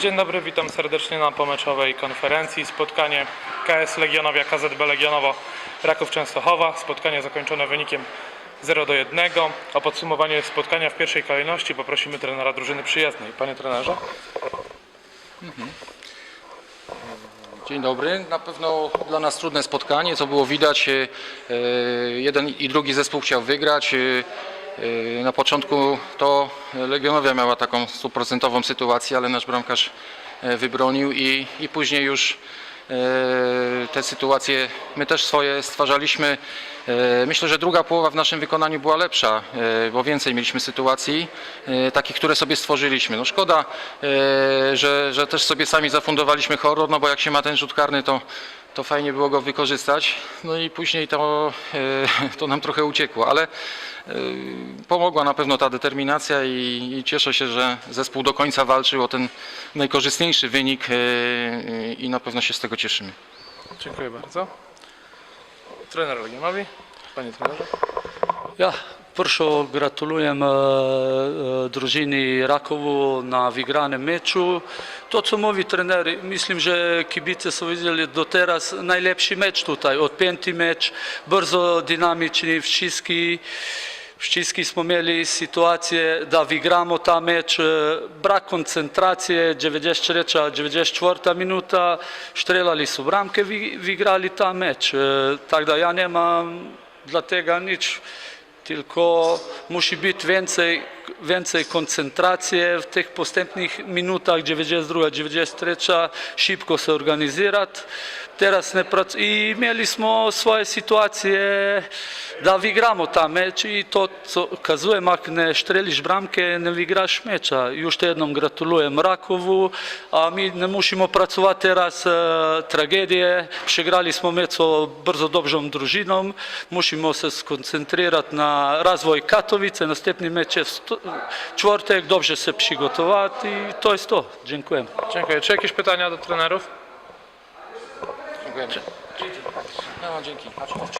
Dzień dobry, witam serdecznie na pomeczowej konferencji. Spotkanie KS Legionowia, KZB Legionowo Raków Częstochowa. Spotkanie zakończone wynikiem 0 do 1. O podsumowanie spotkania w pierwszej kolejności poprosimy trenera drużyny przyjezdnej. Panie trenerze. Dzień dobry. Na pewno dla nas trudne spotkanie, co było widać. e, e, Jeden i drugi zespół chciał wygrać. E, Na początku to Legionowia miała taką stuprocentową sytuację, ale nasz bramkarz e, wybronił i, i później już e, te sytuacje my też swoje stwarzaliśmy. E, Myślę, że druga połowa w naszym wykonaniu była lepsza, bo więcej mieliśmy sytuacji, takich, które sobie stworzyliśmy. No szkoda, że, że też sobie sami zafundowaliśmy horror, no bo jak się ma ten rzut karny, to, to fajnie było go wykorzystać. No i później to, e, to nam trochę uciekło, ale e, pomogła na pewno ta determinacja i, i cieszę się, że zespół do końca walczył o ten najkorzystniejszy wynik e, i na pewno się z tego cieszymy. Dziękuję bardzo. Trener Legionowi. Panie trenerze. Ja prvo gratulujem e, e, družini Rakovu na vygranem meču. To co mówi trener, mislim, že kibice so videli do teraz najlepši meč tutaj. Od peti meč, brzo dinamični, všetky Všetky smo imeli situacije da vygramo ta meč, e, brak koncentracije, 93. 94. minuta, štrelali su bramke, vi, vygrali ta meč. Tako da ja nemam dla tega nič, tylko musi być więcej, więcej koncentracji w tych postępnych minutach 92, 93, szybko się organizować. Teraz nie prac... I mieliśmy swoje sytuacje da wygramo ta mecz i to co kazuje, jak nie strzelisz bramkę, nie wygrasz mecza. Już jednom gratuluję Rakowu, a my nie musimy pracować teraz e, tragedię. Przegraliśmy mecz z bardzo dobrą drużyną. Musimy się skoncentrować na rozwój Katowice. Następny mecz czwartek. Dobrze się przygotować i to jest to. Dziękuję. Dziękuję. Czy jakieś pytania do trenerów? Dziękujemy. No, dzięki.